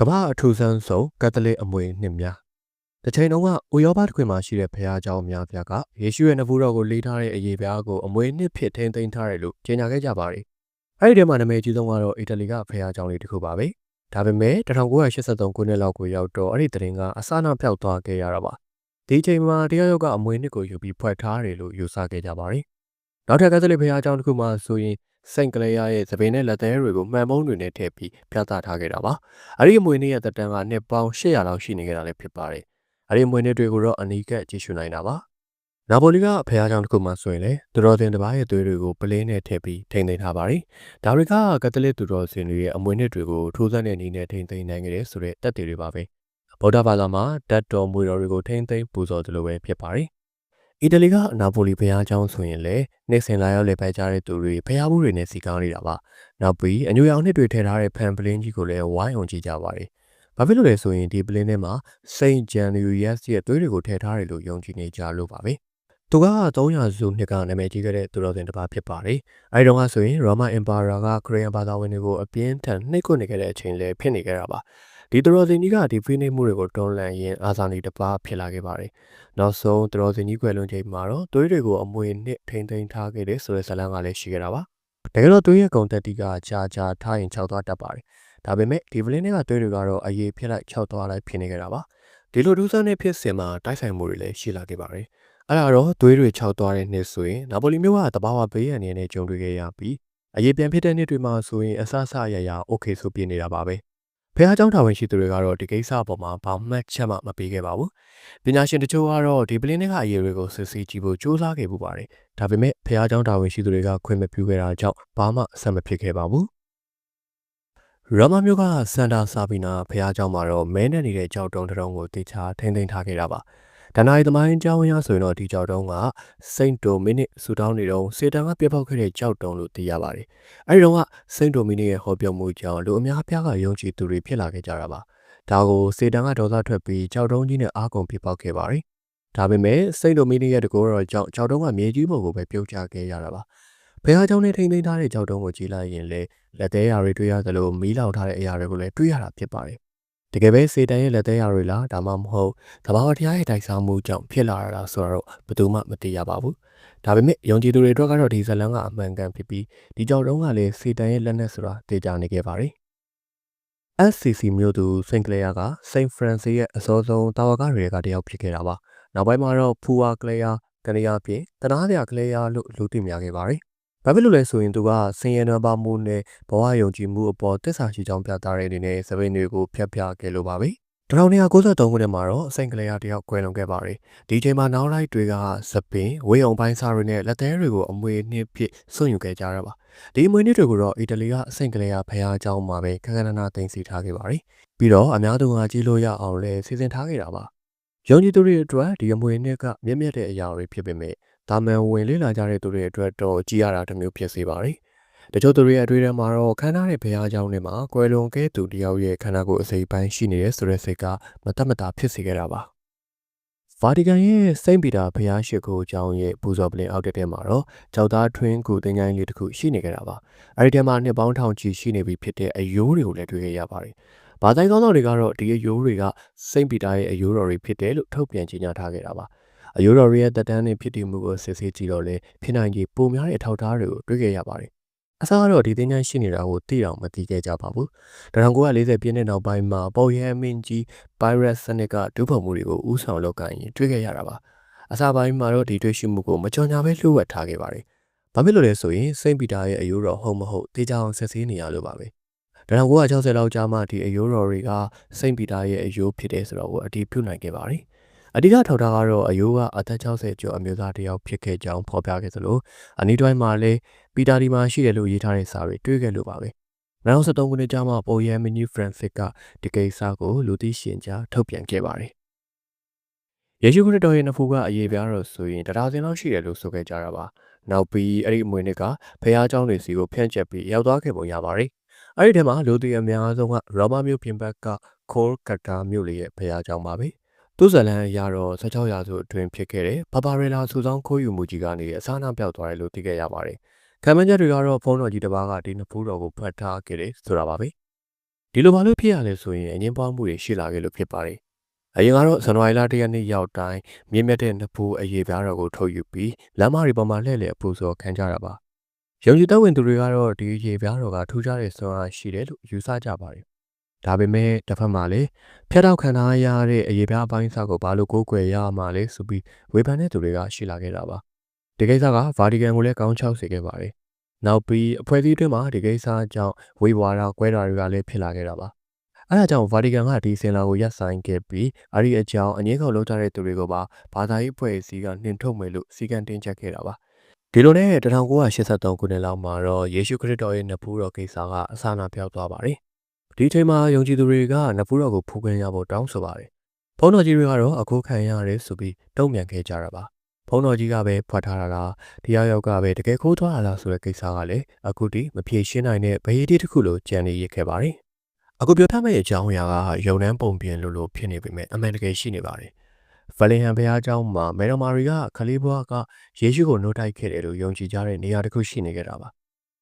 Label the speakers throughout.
Speaker 1: ကမ္ဘာအထူးဆန်းဆုံးကက်သလစ်အမွေနှစ်များတစ်ချိန်တုန်းကဥရောပတစ်ခွင်မှာရှိတဲ့ဘုရားကျောင်းအများပြားကယေရှုရဲ့နဖူးတော်ကိုလေးထားတဲ့အရေးပြားကိုအမွေနှစ်ဖြစ်ထိန်းသိမ်းထားတယ်လို့ကြေညာခဲ့ကြပါတယ်။အဲဒီထဲမှာနာမည်ကြီးဆုံးကတော့အီတလီကဘုရားကျောင်းလေးတစ်ခုပါပဲ။ဒါပေမဲ့1983ခုနှစ်လောက်ကိုရောက်တော့အဲ့ဒီတရင်ကအစနာပြောက်သွားခဲ့ရတာပါ။ဒီချိန်မှာတရားရုပ်ကအမွေနှစ်ကိုယူပြီးဖွက်ထားတယ်လို့ယူဆခဲ့ကြပါတယ်။နောက်ထပ်ကက်သလစ်ဘုရားကျောင်းတစ်ခုမှဆိုရင် စိန့်ကလေးရရဲ့သပင်နဲ့လက်သေးတွေကိုမှန်ပုံးတွေနဲ့ထည့်ပြီးပြသထားခဲ့တာပါ။အဲ့ဒီအမွေနေ့ရဲ့တက်တန်းကနှစ်ပေါင်း800လောက်ရှိနေခဲ့တာလည်းဖြစ်ပါတယ်။အဲ့ဒီအမွေနေ့တွေကိုတော့အနီးကပ်ကြည့်ရှုနိုင်တာပါ။နာပိုလီကဖះကြောင်တစ်ခုမှဆိုရင်လေသူတော်စင်တစ်ပါးရဲ့သွေးတွေကိုပလင်းနဲ့ထည့်ပြီးထိန်းသိမ်းထားပါတယ်။ဒါတွေကကက်သလစ်သူတော်စင်တွေရဲ့အမွေနှစ်တွေကိုထိုးစက်တဲ့နည်းနဲ့ထိန်းသိမ်းနိုင်ခဲ့တဲ့ဆိုတဲ့တက်တွေပါပဲ။ဗုဒ္ဓဘာသာမှာတတ်တော်မွေတော်တွေကိုထိန်းသိမ်းပူဇော်တယ်လို့ပဲဖြစ်ပါတယ်။ အီတလီကနာပိုလီဘုရားကျောင်းဆိုရင်လည်းနေ့စဉ်လာရောက်လေပိုက်ကြတဲ့သူတွေဘုရားဘူးတွေနဲ့စီကောင်းနေတာပါ။နောက်ပြီးအညူရောင်နှစ်တွေထည့်ထားတဲ့ဖန်ပလင်းကြီးကိုလည်းဝိုင်းအောင်ကြည့်ကြပါတယ်။ဘာဖြစ်လို့လဲဆိုရင်ဒီပလင်းထဲမှာစိန့်ဂျန်နူရီယက်ရဲ့သွေးတွေကိုထည့်ထားတယ်လို့ယုံကြည်နေကြလို့ပါပဲ။သူက300စုနှစ်ကနာမည်ကြီးခဲ့တဲ့သူတော်စင်တစ်ပါးဖြစ်ပါတယ်။အဲဒီတော့ကဆိုရင် Roman Emperor ကခရစ်ယာန်ဘာသာဝင်တွေကိုအပြင်းထန်နှိပ်ကွပ်နေခဲ့တဲ့အချိန်လည်းဖြစ်နေခဲ့တာပါ။ ဒီတရော်စင်ကြီးကဒီဖိနှိပ်မှုတွေကိုတွန်းလှန်ရင်းအာဇာနည်တစ်ပါးဖြစ်လာခဲ့ပါတယ်။နောက်ဆုံးတရော်စင်ကြီးကွယ်လွန်ချိန်မှာတော့သွေးတွေကိုအမွေနှစ်ထိမ့်သိမ်းထားခဲ့တဲ့ဆိုတဲ့ဇာတ်လမ်းကလည်းရှိခဲ့တာပါ။တကယ်တော့သွေးရဲ့ကုန်တက်တီကကြာကြာထားရင်ခြောက်သွားတတ်ပါတယ်။ဒါပေမဲ့ဒီဗလင်းတွေကသွေးတွေကတော့အရေးဖြစ်လိုက်ခြောက်သွားလိုက်ဖြစ်နေကြတာပါ။ဒီလိုဒုစရတဲ့ဖြစ်စဉ်မှာတိုက်ဆိုင်မှုတွေလည်းရှိလာခဲ့ပါတယ်။အဲ့ဒါတော့သွေးတွေခြောက်သွားတဲ့နေ့ဆိုရင်နာပိုလီမြို့ကတဘာဝဘေးရန်နေနဲ့ကြုံတွေ့ခဲ့ရပြီးအရေးပြန်ဖြစ်တဲ့နေ့တွေမှာဆိုရင်အဆအဆအရရ okay ဆိုပြနေတာပါပဲ ဖះเจ้าတာဝန်ရှိသူတွေကတော့ဒီကိစ္စအပေါ်မှာဘာမှချက်မှမပေးခဲ့ပါဘူး။ပညာရှင်တချို့ကတော့ဒီပလင်းတွေကအရေးတွေကိုစစ်ဆေးကြည့်ဖို့ကြိုးစားခဲ့ပူပါတယ်။ဒါပေမဲ့ဖះเจ้าတာဝန်ရှိသူတွေကခွင့်မပြုခဲ့တာကြောင့်ဘာမှအဆက်မဖြစ်ခဲ့ပါဘူး။ရမမျိုးကစန်တာစာပီနာဖះเจ้าမှာတော့မဲနဲ့နေတဲ့ကြောက်တုံးတုံးကိုတေချာထိမ့်သိမ်းထားခဲ့တာပါ။ ဒဏ္ဍာရီသမိုင်းကြောင်းအရဆိုရင်တော့ဒီကြောက်တုံးကစိန့်ဒိုမီနစ်ဆူတောင်းနေတော့စေတန်ကပြပောက်ခဲ့တဲ့ကြောက်တုံးလို့သိရပါတယ်။အဲဒီတော့ကစိန့်ဒိုမီနစ်ရဲ့ဟောပြောမှုကြောင့်လူအများအပြားကယုံကြည်သူတွေဖြစ်လာခဲ့ကြတာပါ။ဒါကိုစေတန်ကဒေါသထွက်ပြီးကြောက်တုံးကြီးနဲ့အားကုန်ပြပောက်ခဲ့ပါတယ်။ဒါပေမဲ့စိန့်ဒိုမီနစ်ရဲ့တကောတော်ကြောင့်ကြောက်တုံးကမြေကြီးပေါ်ကိုပဲပြုတ်ကျခဲ့ရတာပါ။ဘယ်ဟာကြောင့်လဲထိမ့်သိမ်းထားတဲ့ကြောက်တုံးကိုကြည့်လိုက်ရင်လေလက်သေးရာတွေတွေ့ရသလိုမီးလောင်ထားတဲ့အရာတွေကိုလည်းတွေ့ရတာဖြစ်ပါတယ် တကယ်ပဲစေတန်ရဲ့လက်သေးရတွေလားဒါမှမဟုတ်တဘာဝတရားရဲ့တိုက်စားမှုကြောင့်ဖြစ်လာတာဆိုတော့ဘယ်သူမှမသိရပါဘူးဒါပေမဲ့ယုံကြည်သူတွေအတွက်ကတော့ဒီဇလန်ကအမှန်ကန်ဖြစ်ပြီးဒီကြောက်တုံးကလည်းစေတန်ရဲ့လက်နက်ဆိုတာသိကြနေခဲ့ပါတယ် SCC မြို့သူစင်ကလေယာကစိန့်ဖရန်စီရဲ့အစောဆုံးတာဝကတွေကတယောက်ဖြစ်ခဲ့တာပါနောက်ပိုင်းမှာတော့ဖူဝါကလေယာကနေယာပြင်တနားပြကလေယာလို့လူသိများခဲ့ပါတယ် ဘာဖြစ်လို့လဲဆိုရင်သူကဆင်းရဲနွမ်းပါမှုနဲ့ဘဝယုံကြည်မှုအပေါ်တစ္ဆာရှိကြောင်းပြသတဲ့အနေနဲ့သပိန်တွေကိုဖျက်ဖျားခဲ့လို့ပါပဲ1993ခုနှစ်မှာတော့စိန်ကလေးရတယောက်ကွယ်လွန်ခဲ့ပါတယ်ဒီချိန်မှာနောက်လိုက်တွေကသပင်ဝေအောင်ပိုင်းစားတွေနဲ့လက်သေးတွေကိုအမွေနှစ်ဖြစ်စွန့်ယူခဲ့ကြရပါဒီအမွေနှစ်တွေကိုတော့အီတလီကစိန်ကလေးရဖခင်အကြောင်းမှာပဲခက်ခဏနာတင်စီထားခဲ့ပါတယ်ပြီးတော့အများသူကကြည့်လို့ရအောင်လဲစီစဉ်ထားခဲ့တာပါယုံကြည်သူတွေအတွက်ဒီအမွေနှစ်ကမြင့်မြတ်တဲ့အရာတွေဖြစ်ပေမဲ့ ဒါမှန်ဝင်လေ့လာကြတဲ့သူတွေအတွက်တော့ကြည်ရတာတစ်မျိုးဖြစ်စေပါတယ်။တချို့သူတွေရဲ့အတွေ့အကြုံမှာတော့ခန္ဓာရဲ့ဘုရားကျောင်းထဲမှာကွယ်လွန်ခဲ့သူတယောက်ရဲ့ခန္ဓာကိုယ်အစိပ်ပိုင်းရှိနေတဲ့ဆိုတဲ့စိတ်ကမတတ်မတာဖြစ်စေခဲ့တာပါ။ဗာတီကန်ရဲ့စိန့်ပီတာဘုရားရှိခိုးကျောင်းရဲ့ပူဇော်ပလင်အောက်တက်ထဲမှာတော့ကြောက်သားထွင်းကူတင်ငိုင်းလေးတစ်ခုရှိနေကြတာပါ။အဲဒီထဲမှာနှစ်ပေါင်းထောင်ချီရှိနေပြီဖြစ်တဲ့အယိုးတွေကိုလည်းတွေ့ခဲ့ရပါတယ်။ဘာသာကောင်းတော်တွေကတော့ဒီအယိုးတွေကစိန့်ပီတာရဲ့အယိုးတော်တွေဖြစ်တယ်လို့ထုတ်ပြန်ကြေညာထားခဲ့တာပါ။ အယိုးတော်ရဲ့တက်တန်းနဲ့ဖြစ်တည်မှုကိုစစ်ဆေးကြည့်တော့လေဖြစ်နိုင်ကြီးပုံများတဲ့အထောက်အထားတွေကိုတွေ့ခဲ့ရပါတယ်။အစားကတော့ဒီသင်္ချမ်းရှိနေတာကိုသိအောင်မသိခဲ့ကြပါဘူး။1940ပြည့်နှစ်နောက်ပိုင်းမှာပေါ်ရဲမင်းကြီး Pirate စနစ်ကဒုဗုံမှုတွေကိုဥဆောင်လုပ်ကိုင်ရင်တွေ့ခဲ့ရတာပါ။အစားပိုင်းမှာတော့ဒီတွေ့ရှိမှုကိုမကြော်ညာပဲလှုပ်ဝက်ထားခဲ့ပါတယ်။ဘာဖြစ်လို့လဲဆိုရင်စိန့်ပီတာရဲ့အယိုးတော်ဟုတ်မဟုတ်သိကြအောင်စစ်ဆေးနေရလို့ပါပဲ။1960လောက်ကြာမှဒီအယိုးတော်တွေကစိန့်ပီတာရဲ့အယိုးဖြစ်တယ်ဆိုတော့အတီးပြုနိုင်ခဲ့ပါတယ်။ အဓိကထောက်ထားကတော့အယိုးကအသက်60ကျော်အမျိုးသားတစ်ယောက်ဖြစ်ခဲ့ကြောင်းဖော်ပြခဲ့သလိုအနီးတိုင်းမှာလည်းပီတာဒီမှာရှိတယ်လို့ရေးထားတဲ့စာတွေတွေ့ခဲ့လို့ပါပဲ2013ခုနှစ်ကျမှပေါ်ရဲမီနီဖရန်စစ်ကဒီကိစ္စကိုလူသိရှင်ကြားထုတ်ပြန်ခဲ့ပါတယ်ယေရှုခရစ်တော်ရဲ့နဖူးကအရေးပြားတော့ဆိုရင်တရားစင်လောက်ရှိတယ်လို့ဆိုခဲ့ကြတာပါနောက်ပြီးအဲ့ဒီအမွေနှစ်ကဖះเจ้าတွေစီကိုဖြန့်ကျက်ပြီးရောက်သွားခဲ့ပုံရပါတယ်အဲ့ဒီထဲမှာလူသိအများဆုံးကရောမမြို့ပြင်ဘက်ကခိုးကတ်တာမြို့လေးရဲ့ဖះเจ้าပါပဲ။ သူ့ဇလန်အရတော့16ရာစုအတွင်းဖြစ်ခဲ့တဲ့ဘာဘာရဲလာစုဆောင်ခိုးယူမှုကြီးကနေအစားအနာပြောက်သွားတယ်လို့သိခဲ့ရပါတယ်။ခံမှန်းချက်တွေကတော့ဖုန်းတော်ကြီးတစ်ပါးကဒီနှစ်ဖူးတော်ကိုဖတ်ထားခဲ့တယ်ဆိုတာပါပဲ။ဒီလိုဘာလို့ဖြစ်ရလဲဆိုရင်အငင်းပွားမှုတွေရှိလာခဲ့လို့ဖြစ်ပါတယ်အရင်ကတော့ဇန်နဝါရီလ၁ရက်နေ့ရောက်တိုင်းမြင့်မြတ်တဲ့နဖူးအရေးပြားတော်ကိုထုတ်ယူပြီးလမ်းမတွေပေါ်မှာလှည့်လည်အပူစော်ခံကြတာပါယုံကြည်သက်ဝင်သူတွေကတော့ဒီအရေးပြားတော်ကထူးခြားတဲ့စွမ်းအားရှိတယ်လို့ယူဆကြပါတယ် ဒါပေမဲ့တစ်ဖက်မှာလည်းဖျက်တော့ခံထားရတဲ့အရေးပြားအပိုင်းစားကိုဘာလို့ကိုးကွယ်ရမှာလဲဆိုပြီးဝေဖန်တဲ့သူတွေကရှိလာခဲ့တာပါဒီကိစ္စကဗာတီကန်ကိုလည်းကောင်းချောက်စေခဲ့ပါတယ်နောက်ပြီးအဖွဲ့အစည်းအတွင်းမှာဒီကိစ္စကြောင့်ဝေဝါဒကွဲတာတွေကလည်းဖြစ်လာခဲ့တာပါအဲဒါကြောင့်ဗာတီကန်ကဒီစင်လာကိုရပ်ဆိုင်ခဲ့ပြီးအဲ့ဒီအကြောင်းအငင်းခုန်လုပ်ကြတဲ့သူတွေကိုပါဘာသာရေးအဖွဲ့အစည်းကနှင်ထုတ်မယ်လို့စီကံတင်ချက်ခဲ့တာပါဒီလိုနဲ့1983ခုနှစ်လောက်မှာတော့ယေရှုခရစ်တော်ရဲ့နဖူးတော်ကိစ္စကအစနာပြောက်သွားပါတယ် ဒီအချိန်မှာယုံကြည်သူတွေကနဖူးတော်ကိုဖူးခွင့်ရဖို့တောင်းဆိုပါတယ်ဘုန်းတော်ကြီးတွေကတော့အခုခံရတယ်ဆိုပြီးတုံ့ပြန်ခဲ့ကြတာပါဘုန်းတော်ကြီးကပဲဖွက်ထားတာလားတရားရောက်ကပဲတကယ်ခိုးသွားတာလားဆိုတဲ့ကိစ္စကလည်းအခုထိမဖြေရှင်းနိုင်တဲ့ဗေဒီတစ်ခုလိုကြံနေရခဲ့ပါတယ်အခုပြောထားမယ့်အကြောင်းအရာကယုံနှန်းပုံပြင်လို့လို့ဖြစ်နေပေမဲ့အမှန်တကယ်ရှိနေပါတယ်ဗလင်ဟန်ဘုရားကျောင်းမှာမေတော်မာရီကခလေးဘွားကယေရှုကိုနှုတ်တိုက်ခဲ့တယ်လို့ယုံကြည်ကြတဲ့နေရာတစ်ခုရှိနေကြတာပါ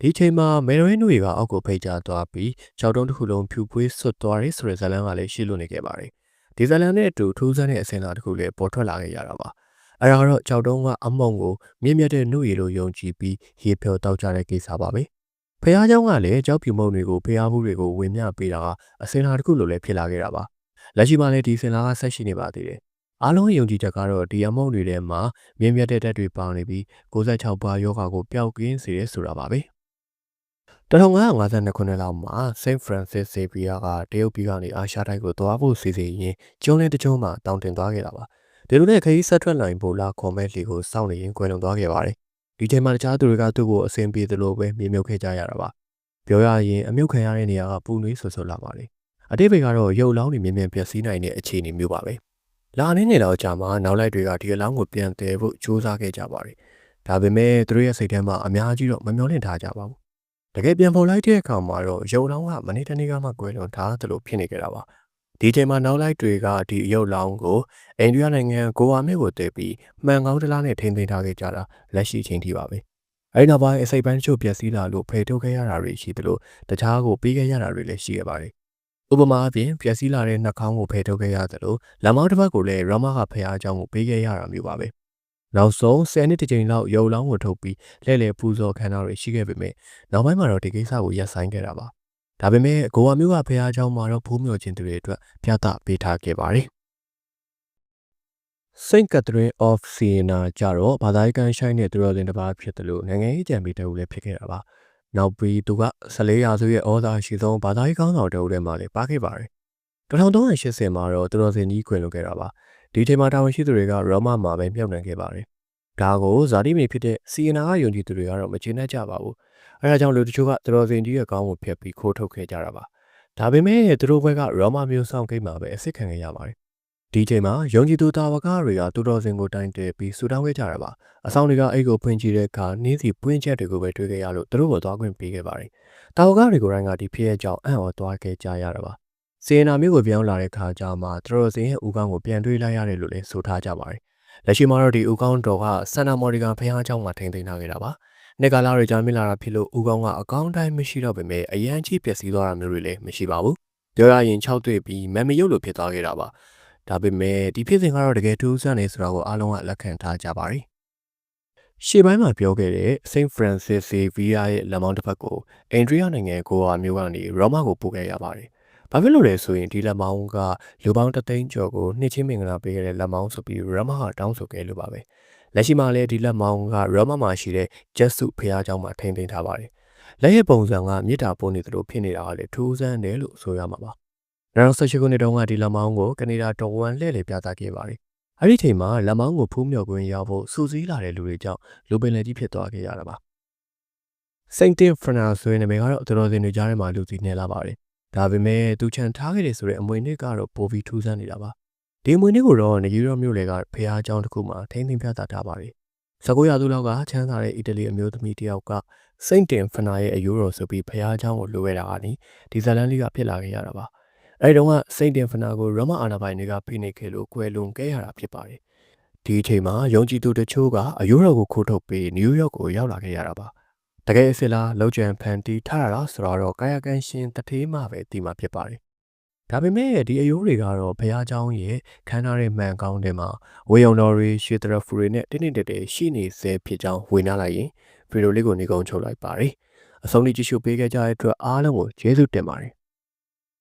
Speaker 1: ဒီချိန်မှာမေတော်ရဲ့နှုတ်ရကအောက်ကိုဖိတ်ကြားသွားပြီးကြောက်တုံးတစ်ခုလုံးဖြူပွေးဆွတ်သွားတယ်ဆိုတဲ့ဇာလန်ကလည်းရှိလို့နေခဲ့ပါတယ်ဒီဇာလန်နဲ့အတူထူးဆန်းတဲ့အစင်လာတစ်ခုလည်းပေါ်ထွက်လာခဲ့ရတာပါအဲ့ဒါကတော့ကြောက်တုံးကအမုံကိုမြင့်မြတ်တဲ့နှုတ်ရည်လိုယုံကြည်ပြီးရေဖြောတောက်ကြတဲ့ကိစ္စပါပဲဖះเจ้าကလည်းကြောက်ပြူမုံတွေကိုဖះဘူးတွေကိုဝင်မြပေးတာကအစင်လာတစ်ခုလိုလည်းဖြစ်လာခဲ့တာပါလက်ရှိမှာလည်းဒီစင်လာကဆက်ရှိနေပါသေးတယ်အားလုံးယုံကြည်ချက်ကတော့ဒီအမုံတွေထဲမှာမြင့်မြတ်တဲ့တက်တွေပေါနေပြီး66ပါးယောဂါကိုပျောက်ကင်းစေတယ်ဆိုတာပါပဲ 1952ခုနှစ်လောက်မှာ Saint Francis Xavier ကတရုတ်ပြည်ကနေအာရှတိုက်ကိုသွားဖို့စီစဉ်ရင်းကျွန်းလင်းတကျွန်းမှာတောင်းတင်သွားခဲ့တာပါဒီလိုနဲ့ခရီးဆက်ထွက်နိုင်ဖို့လာခေါ်မဲ့လီကိုစောင့်နေရင်ကွယ်လွန်သွားခဲ့ပါတယ်ဒီချိန်မှာတခြားသူတွေကသူ့ကိုအဆင်ပြေသလိုပဲမြေမြုပ်ခဲ့ကြရတာပါပြောရရင်အမြုပ်ခံရတဲ့နေရာကပူနွေးဆွဆွလာပါလေအတိတ်ဘက်ကတော့ရုပ်လောင်းတွေမြင်မြင်ပျက်စီးနိုင်တဲ့အခြေအနေမျိုးပါပဲလာနေနေတော့ကြာမှနောက်လိုက်တွေကဒီအလောင်းကိုပြန်တည်ဖို့ကြိုးစားခဲ့ကြပါတယ်ဒါပေမဲ့သူတို့ရဲ့စိတ်ထဲမှာအများကြီးတော့မမျောလင့်ထားကြပါဘူး တကယ်ပြန်ပေါ်လိုက်တဲ့အခါမှာတော့ရုပ်လောင်းကမနေ့တနေ့ကမှကွယ်လွန်ထားသလိုဖြစ်နေကြတာပါဒီချိန်မှာနောက်လိုက်တွေကဒီအယုတ်လောင်းကိုအိန္ဒိယနိုင်ငံကိုဝါမြို့ကိုတည်ပြီးမှန်ကောင်းတလားနဲ့ထိန်းသိမ်းထားခဲ့ကြတာလက်ရှိချိန်ထိပါပဲအဲဒီနောက်ပိုင်းအစိပ်ပိုင်းချို့ပျက်စီးလာလို့ဖယ်ထုတ်ခဲ့ရတာတွေရှိသလိုတခြားကိုပြီးခဲ့ရတာတွေလည်းရှိခဲ့ပါတယ်ဥပမာအပြင်ပျက်စီးလာတဲ့နှာခေါင်းကိုဖယ်ထုတ်ခဲ့ရသလိုလက်မောင်းတစ်ဖက်ကိုလည်းရမကဖះအကြောင်းကိုပေးခဲ့ရတာမျိုးပါပဲ နောက်ဆုံး10နှစ်တစ်ကြိမ်လောက်ရုပ်လောင်းကိုထုတ်ပြီးလှည့်လည်ပူဇော်ခံတာတွေရှိခဲ့ပေမဲ့နောက်ပိုင်းမှာတော့ဒီကိစ္စကိုရပ်ဆိုင်းခဲ့တာပါဒါပေမဲ့ဂိုဝါမြို့ကဖះเจ้าမှာတော့ဘိုးမြော်ချင်းတွေအတွက်ပြသပေးထားခဲ့ပါတယ်။ Saint Catherine of Siena ကြတော့ဘာသာရေးကန်ရှိုင်းတဲ့သူတော်စင်တစ်ပါးဖြစ်တယ်လို့နိုင်ငံရေးကြံပေးတူလည်းဖြစ်ခဲ့တာပါ။နောက်ပြီးသူက14ရာစုရဲ့ဩဇာရှိဆုံးဘာသာရေးကောင်းဆောင်တူထဲမှာလည်းပါခဲ့ပါတယ်။1380မှာတော့သူတော်စင်ကြီးခွင်လုပ်ခဲ့တာပါ။ ဒီချိန်မှာတာဝန်ရှိသူတွေကရောမမှာပဲမြှောက်နှံခဲ့ပါတယ်။ဒါကိုဇာတိမေဖြစ်တဲ့စီယနာကယုံကြည်သူတွေကတော့မကျေနပ်ကြပါဘူး။အဲဒါကြောင့်လူတချို့ကသတော်စင်ကြီးရဲ့ကောင်းကိုဖျက်ပြီးခိုးထုတ်ခဲ့ကြတာပါဒါပေမဲ့သူတို့ဘက်ကရောမမျိုးဆောင်ကိတ်မှာပဲအစ်စ်ခံခဲ့ရပါတယ်ဒီချိန်မှာယုံကြည်သူတာဝကတွေကသူတော်စင်ကိုတိုင်တယ်ပြီးဆူတောင်းခဲ့ကြတာပါအဆောင်တွေကအိတ်ကိုဖွင့်ကြည့်တဲ့အခါနင်းစီပွင့်ချက်တွေကိုပဲတွေ့ခဲ့ရလို့သူတို့ကိုသွားခွင့်ပေးခဲ့ပါတယ်တာဝကတွေကိုတိုင်းကဒီဖြစ်ရဲ့ကြောင့်အံ့ဩသွားခဲ့ကြရတာပါ စီယနာမျိုးကိုပြောင်းလာတဲ့ခါကျမှသူတော်စင်ရဲ့ဦးကောင်းကိုပြန်တွေးလိုက်ရတယ်လို့လည်းဆိုထားကြပါတယ်လက်ရှိမှာတော့ဒီဦးကောင်းတော်ကဆန်နာမော်ဒီဂန်ဖះเจ้าမှာထိန်းသိမ်းထားခဲ့တာပါနှစ်ကာလတွေကြာမြင့်လာတာဖြစ်လို့ဦးကောင်းကအကောင်းတိုင်းမရှိတော့ပေမဲ့အရန်ကြီးပျက်စီးသွားတာမျိုးတွေလည်းမရှိပါဘူးပြောရရင်6တွေ့ပြီးမမရုပ်လိုဖြစ်သွားခဲ့တာပါဒါပေမဲ့ဒီဖြစ်စဉ်ကတော့တကယ်ထူးဆန်းနေဆိုတာကိုအားလုံးကလက်ခံထားကြပါတယ်ရှေ့ပိုင်းမှာပြောခဲ့တဲ့ Saint Francis Xavier ရဲ့လက်မောင်းတစ်ဖက်ကိုအိန္ဒိယနိုင်ငံကိုဟာမြို့ကနေရောမကိုပို့ခဲ့ရပါတယ်။ ဘာဖြစ်လို့လဲဆိုရင်ဒီလက်မောင်းကလူပေါင်းတသိန်းကျော်ကိုနှစ်ချင်းမင်္ဂလာပေးခဲ့တဲ့လက်မောင်းဆိုပြီးရမဟာတောင်းဆိုခဲ့လို့ပါပဲ။လက်ရှိမှာလည်းဒီလက်မောင်းကရောမမှာရှိတဲ့ဂျက်စုဖះเจ้าမှာထိန်းသိမ်းထားပါတယ်။လက်ရဲ့ပုံစံကမြစ်တာပိုးနေသလိုဖြစ်နေတာကလည်းထူးဆန်းတယ်လို့ဆိုရမှာပါ။2018ခုနှစ်တုန်းကဒီလက်မောင်းကိုကနေဒါတော်ဝန်လှည့်လည်ပြသခဲ့ပါတယ်။အဲ့ဒီချိန်မှာလက်မောင်းကိုဖူးမြော်ခွင့်ရဖို့စူးစီးလာတဲ့လူတွေကြောင့်လူပင်လယ်ကြီးဖြစ်သွားခဲ့ရတာပါ။စိန်တင်ဖရနာဆိုတဲ့နာမည်ကတော့တော်တော်စင်တွေကြားထဲမှာလူစီနေလာပါတယ်။ ဒါပေမဲ့သူချန်ထားခဲ့တယ်ဆိုတဲ့အမွေနှစ်ကတော့ပိုပြီးထူးဆန်းနေတာပါဒီအမွေနှစ်ကိုတော့နေယူရောမြို့လေကဖះအကြောင်းတစ်ခုမှာထိမ့်သိမ်းပြသထားပါတယ်19ရာစုလောက်ကချမ်းသာတဲ့အီတလီအမျိုးသမီးတယောက်ကစိန့်တင်ဖနာရဲ့အယိုးတော်ဆိုပြီးဖះအကြောင်းကိုလိုခဲ့တာကနီဒီဇာလန်လေးကဖြစ်လာခဲ့ရတာပါအဲဒီတုန်းကစိန့်တင်ဖနာကိုရမအာနာပိုင်တွေကဖိနှိပ်ခဲ့လို့ကွယ်လွန်ခဲ့ရတာဖြစ်ပါတယ်ဒီအချိန်မှာယုံကြည်သူတချို့ကအယိုးတော်ကိုခိုးထုတ်ပြီးနယူးယောက်ကိုရောက်လာခဲ့ရတာပါ တကယ်အစ်စ်လားလောက်ကျန်ဖန်တီးထားရတာဆိုတော့ကာယကံရှင်တထေးမှပဲသိမှာဖြစ်ပါတယ်ဒါပေမဲ့ဒီအယိုးတွေကတော့ဘုရားကျောင်းရဲ့ခန်းထားတဲ့မှန်ကောင်းတွေမှာဝေယုံတော်တွေရွှေတရဖူတွေနဲ့တင်းတင်းတဲတဲရှိနေစေဖြစ်ကြောင်းဝေနာလိုက်ရင်ဗီဒီယိုလေးကိုနေကုန်းချုပ်လိုက်ပါတယ်အဆုံးထိကြည့်ရှုပေးခဲ့ကြတဲ့အတွက်အားလုံးကိုကျေးဇူးတင်ပါတယ်